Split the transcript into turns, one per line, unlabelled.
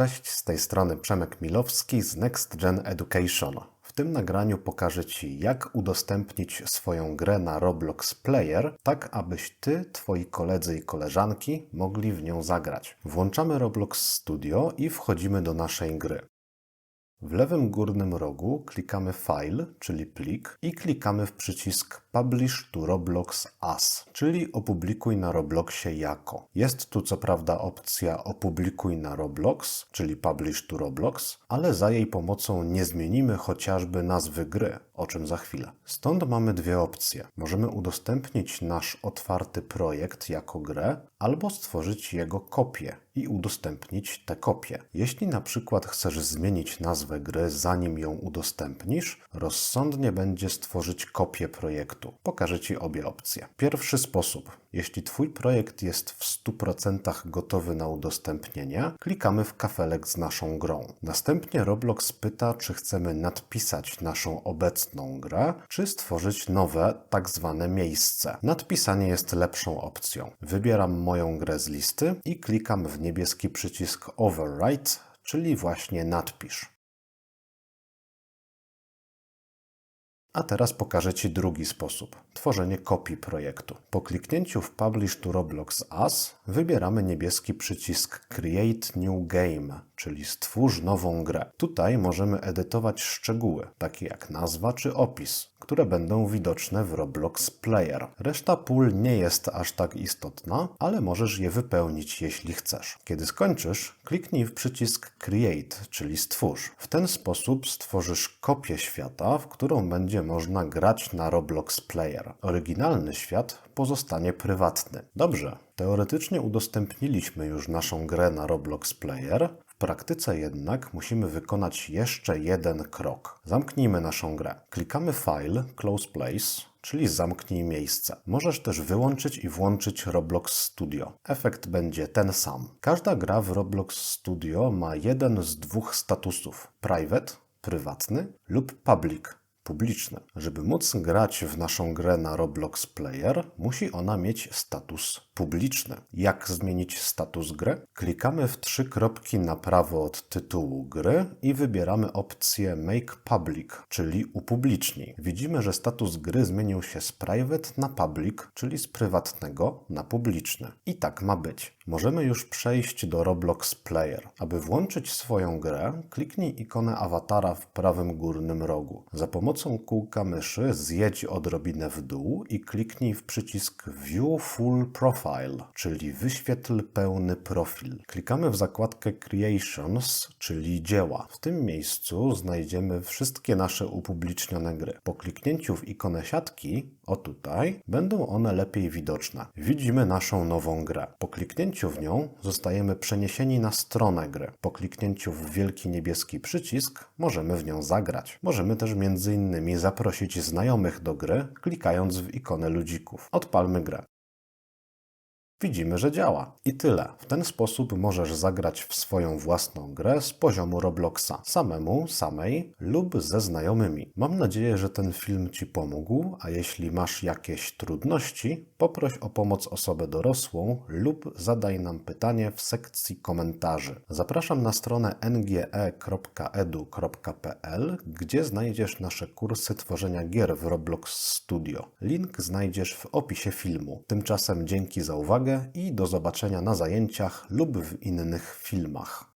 Cześć, z tej strony Przemek Milowski z Next Gen Education. W tym nagraniu pokażę Ci, jak udostępnić swoją grę na Roblox Player, tak abyś Ty, Twoi koledzy i koleżanki mogli w nią zagrać. Włączamy Roblox Studio i wchodzimy do naszej gry. W lewym górnym rogu klikamy File, czyli plik, i klikamy w przycisk Publish to Roblox As, czyli opublikuj na Robloxie jako. Jest tu co prawda opcja opublikuj na Roblox, czyli Publish to Roblox, ale za jej pomocą nie zmienimy chociażby nazwy gry, o czym za chwilę. Stąd mamy dwie opcje. Możemy udostępnić nasz otwarty projekt jako grę, albo stworzyć jego kopię i udostępnić tę kopię. Jeśli na przykład chcesz zmienić nazwę gry zanim ją udostępnisz, rozsądnie będzie stworzyć kopię projektu. Pokażę Ci obie opcje. Pierwszy sposób. Jeśli Twój projekt jest w 100% gotowy na udostępnienie, klikamy w kafelek z naszą grą. Następnie Roblox pyta, czy chcemy nadpisać naszą obecną grę, czy stworzyć nowe, tak zwane miejsce. Nadpisanie jest lepszą opcją. Wybieram moją grę z listy i klikam w niebieski przycisk Overwrite, czyli właśnie nadpisz. A teraz pokażę Ci drugi sposób tworzenie kopii projektu. Po kliknięciu w Publish to Roblox As wybieramy niebieski przycisk Create New Game, czyli stwórz nową grę. Tutaj możemy edytować szczegóły, takie jak nazwa czy opis, które będą widoczne w Roblox Player. Reszta pól nie jest aż tak istotna, ale możesz je wypełnić jeśli chcesz. Kiedy skończysz, kliknij w przycisk Create, czyli stwórz. W ten sposób stworzysz kopię świata, w którą będzie można grać na Roblox Player. Oryginalny świat pozostanie prywatny. Dobrze, teoretycznie udostępniliśmy już naszą grę na Roblox Player, praktyce jednak musimy wykonać jeszcze jeden krok. Zamknijmy naszą grę. Klikamy File, Close Place, czyli zamknij miejsce. Możesz też wyłączyć i włączyć Roblox Studio. Efekt będzie ten sam. Każda gra w Roblox Studio ma jeden z dwóch statusów: private, prywatny lub public, publiczne. Żeby móc grać w naszą grę na Roblox Player, musi ona mieć status publiczny. Jak zmienić status gry? Klikamy w trzy kropki na prawo od tytułu gry i wybieramy opcję Make Public, czyli upublicznij. Widzimy, że status gry zmienił się z private na public, czyli z prywatnego na publiczny. I tak ma być. Możemy już przejść do Roblox Player. Aby włączyć swoją grę, kliknij ikonę awatara w prawym górnym rogu. Za pomocą kółka myszy zjedź odrobinę w dół i kliknij w przycisk View Full Profile, czyli wyświetl pełny profil. Klikamy w zakładkę Creations, czyli dzieła. W tym miejscu znajdziemy wszystkie nasze upublicznione gry. Po kliknięciu w ikonę siatki, o tutaj, będą one lepiej widoczne. Widzimy naszą nową grę. Po kliknięciu w nią zostajemy przeniesieni na stronę gry. Po kliknięciu w wielki niebieski przycisk możemy w nią zagrać. Możemy też między innymi zaprosić znajomych do gry, klikając w ikonę ludzików. Odpalmy grę. Widzimy, że działa. I tyle. W ten sposób możesz zagrać w swoją własną grę z poziomu Robloxa, samemu, samej lub ze znajomymi. Mam nadzieję, że ten film Ci pomógł, a jeśli masz jakieś trudności, poproś o pomoc osobę dorosłą lub zadaj nam pytanie w sekcji komentarzy. Zapraszam na stronę nge.edu.pl, gdzie znajdziesz nasze kursy tworzenia gier w Roblox Studio. Link znajdziesz w opisie filmu. Tymczasem dzięki za uwagę i do zobaczenia na zajęciach lub w innych filmach.